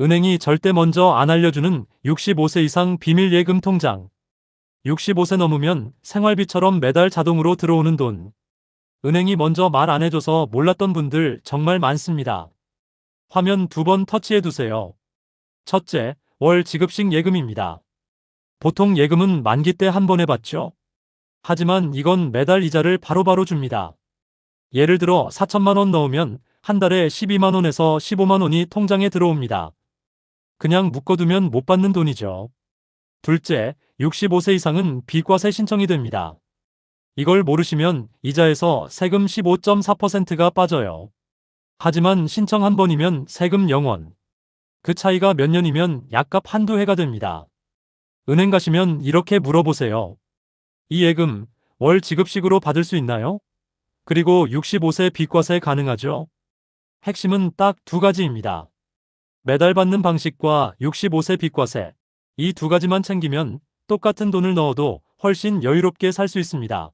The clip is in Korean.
은행이 절대 먼저 안 알려주는 65세 이상 비밀 예금 통장. 65세 넘으면 생활비처럼 매달 자동으로 들어오는 돈. 은행이 먼저 말 안 해줘서 몰랐던 분들 정말 많습니다. 화면 두 번 터치해 두세요. 첫째, 월 지급식 예금입니다. 보통 예금은 만기 때 한 번에 받죠? 하지만 이건 매달 이자를 바로바로 줍니다. 예를 들어 4천만 원 넣으면 한 달에 12만 원에서 15만 원이 통장에 들어옵니다. 그냥 묶어두면 못 받는 돈이죠. 둘째, 65세 이상은 비과세 신청이 됩니다. 이걸 모르시면 이자에서 세금 15.4%가 빠져요. 하지만 신청 한 번이면 세금 0원. 그 차이가 몇 년이면 약값 한두 해가 됩니다. 은행 가시면 이렇게 물어보세요. 이 예금 월 지급식으로 받을 수 있나요? 그리고 65세 비과세 가능하죠? 핵심은 딱 두 가지입니다. 매달 받는 방식과 65세 비과세. 이 두 가지만 챙기면 똑같은 돈을 넣어도 훨씬 여유롭게 살 수 있습니다.